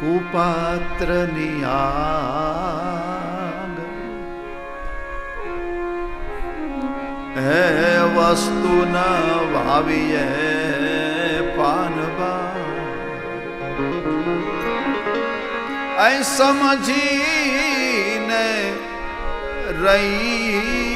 કુપાત્રની આગ. હે વસ્તુ ન વાવીએ પાનબા સમજીને રહી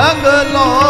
ઢગલો કરે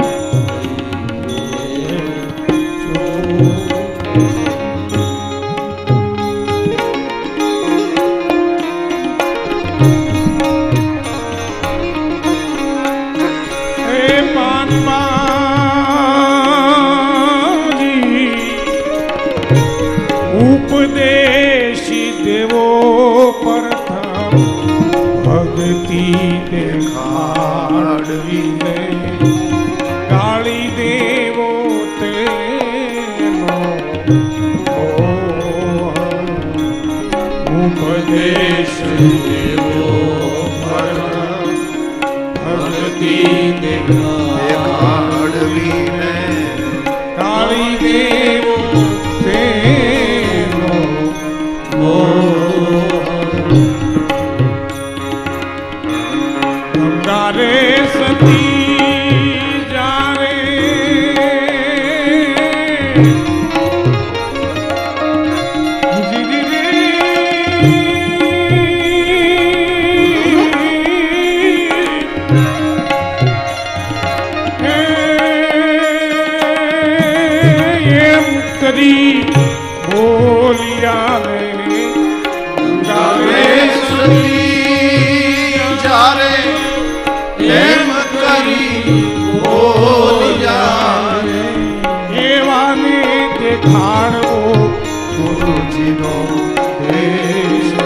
પાનમાજી ઉપદેશી દેવો પ્રથમ ભક્તિ દેખાડવીને ગાળી દેવો તેનો ઉપદેશ દેવો ભક્તિ દેખાડવીને અંગારે સતી જારે એમ કરી બોલ્યા એમ કરી બોલ્યા એવાને દેખાડવો ગુરુજીનો દેશ